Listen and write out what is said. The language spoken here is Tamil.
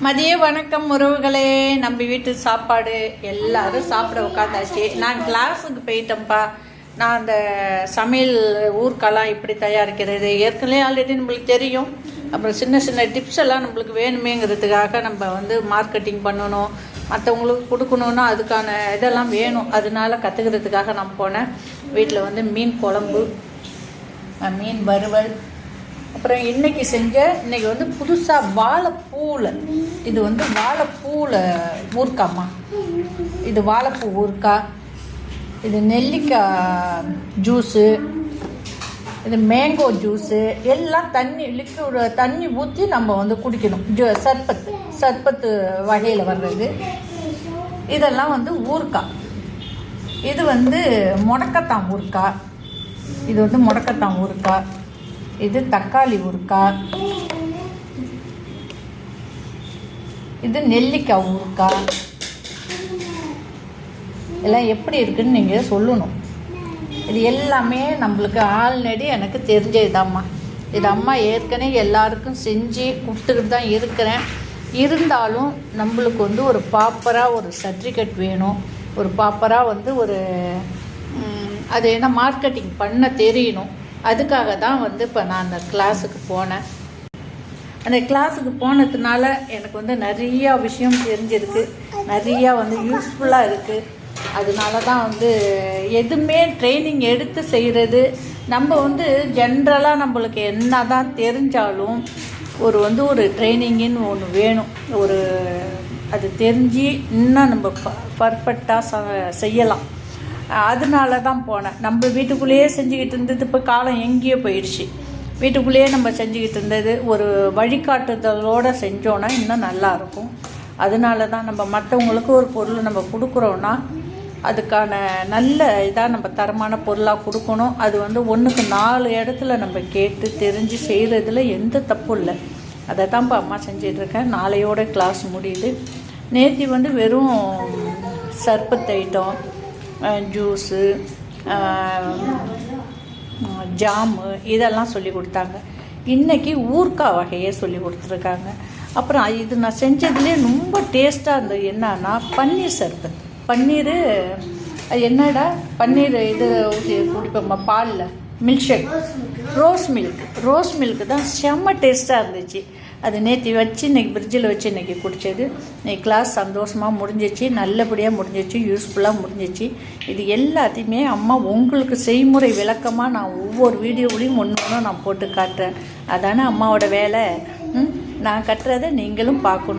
மதிய வணக்கம் உறவுகளே. நம்ம வீட்டு சாப்பாடு எல்லாரும் சாப்பிட உட்காந்தாச்சு. நான் கிளாஸுக்கு போயிட்டேன்ப்பா. நான் அந்த சமையல் ஊர்க்கெல்லாம் இப்படி தயாரிக்கிறது. ஏற்கனவே ஆல்ரெடி நம்மளுக்கு தெரியும். அப்புறம் சின்ன சின்ன டிப்ஸ் எல்லாம் நம்மளுக்கு வேணுமேங்கிறதுக்காக நம்ம வந்து மார்க்கெட்டிங் பண்ணணும். மற்றவங்களுக்கு கொடுக்கணுன்னா அதுக்கான இதெல்லாம் வேணும். அதனால கற்றுக்கிறதுக்காக நான் போனேன். வீட்டில் வந்து மீன் குழம்பு மீன் வறுவல் அப்புறம் இன்னைக்கு செஞ்ச இன்னைக்கு வந்து புதுசாக வாழைப்பூவில் இது வந்து வாழைப்பூவில் ஊறுக்காம்மா இது வாழைப்பூ ஊறுக்காய் இது நெல்லிக்காய் ஜூஸு. இது மேங்கோ ஜூஸு. எல்லாம் தண்ணி லிக்விட் தண்ணி ஊற்றி நம்ம வந்து குடிக்கணும். ஜூ சர்பத் சர்பத்து வகையில் வர்றது. இதெல்லாம் வந்து ஊறுக்காய் இது வந்து முடக்கத்தான் ஊறுக்காய் இது வந்து முடக்கத்தான் ஊறுக்காய் இது தக்காளி ஊறுக்காய் இது நெல்லிக்காய் ஊறுக்காய் எல்லாம் எப்படி இருக்குன்னு நீங்கள் சொல்லணும். இது எல்லாமே நம்மளுக்கு ஆல்ரெடி எனக்கு தெரிஞ்சதுதாம்மா. இது அம்மா ஏற்கனவே எல்லாருக்கும் செஞ்சு கொடுத்துக்கிட்டு தான் இருக்கிறேன். இருந்தாலும் நம்மளுக்கு வந்து ஒரு ப்ராப்பராக ஒரு சர்டிஃபிகேட் வேணும். ஒரு ப்ராப்பராக வந்து ஒரு அது என்ன மார்க்கெட்டிங் பண்ண தெரியணும். அதுக்காக தான் வந்து இப்போ நான் அந்த கிளாஸுக்கு போனேன். அந்த கிளாஸுக்கு போனதுனால எனக்கு வந்து நிறையா விஷயம் தெரிஞ்சிருக்கு. நிறையா வந்து யூஸ்ஃபுல்லாக இருக்குது அதனால தான் வந்து எதுவுமே ட்ரைனிங் எடுத்து செய்கிறது நம்ம வந்து ஜென்ரலாக நம்மளுக்கு என்ன தான் தெரிஞ்சாலும் ஒரு வந்து ஒரு ட்ரைனிங்குன்னு ஒன்று வேணும். ஒரு அது தெரிஞ்சு இன்னும் நம்ம பர்ஃபெக்டாக ச செய்யலாம். அதனால தான் போனேன். நம்ம வீட்டுக்குள்ளேயே செஞ்சுக்கிட்டு இருந்தது இப்போ காலம் எங்கேயோ போயிடுச்சு. வீட்டுக்குள்ளேயே நம்ம செஞ்சுக்கிட்டு இருந்தது ஒரு வழிகாட்டுதலோடு செஞ்சோன்னா இன்னும் நல்லாயிருக்கும் அதனால தான் நம்ம மற்றவங்களுக்கு ஒரு பொருள் நம்ம கொடுக்குறோன்னா அதுக்கான நல்ல இதாக நம்ம தரமான பொருளாக கொடுக்கணும். அது வந்து ஒன்றுக்கு நாலு இடத்துல நம்ம கேட்டு தெரிஞ்சு செய்கிறதுல எந்த தப்பும் இல்லை. அதை தான் இப்போ அம்மா செஞ்சிட்ருக்கேன் நாளையோட கிளாஸ் முடியுது. நேத்தி வந்து வெறும் சர்பத் ஐட்டம் ஜூஸு ஜாமு இதெல்லாம் சொல்லி கொடுத்தாங்க. இன்றைக்கி ஊர்க்கா வகையே சொல்லி கொடுத்துருக்காங்க. அப்புறம் இது நான் செஞ்சதுலேயே ரொம்ப டேஸ்ட்டாக இருந்தது. என்னன்னா பன்னீர் சர்பத். பன்னீர் என்னடா? பன்னீர் இது ஊற்றி குடிப்போம்மா பாலில். Milkshake rose milk rose milk தான் செம்ம டேஸ்ட்டாக இருந்துச்சு. அது நேற்று வச்சு இன்றைக்கி ஃப்ரிட்ஜில் வச்சு இன்றைக்கி குடித்தது இன்றைக்கி கிளாஸ் சந்தோஷமாக முடிஞ்சிச்சு. நல்லபடியாக முடிஞ்சிச்சு. யூஸ்ஃபுல்லாக முடிஞ்சிச்சு. இது எல்லாத்தையுமே அம்மா உங்களுக்கு செய்முறை விளக்கமாக நான் ஒவ்வொரு வீடியோவிலையும் ஒன்று ஒன்று நான் போட்டு காட்டுறேன். அதானே அம்மாவோட வேலை? நான் கட்டுறதை நீங்களும் பார்க்கணும்.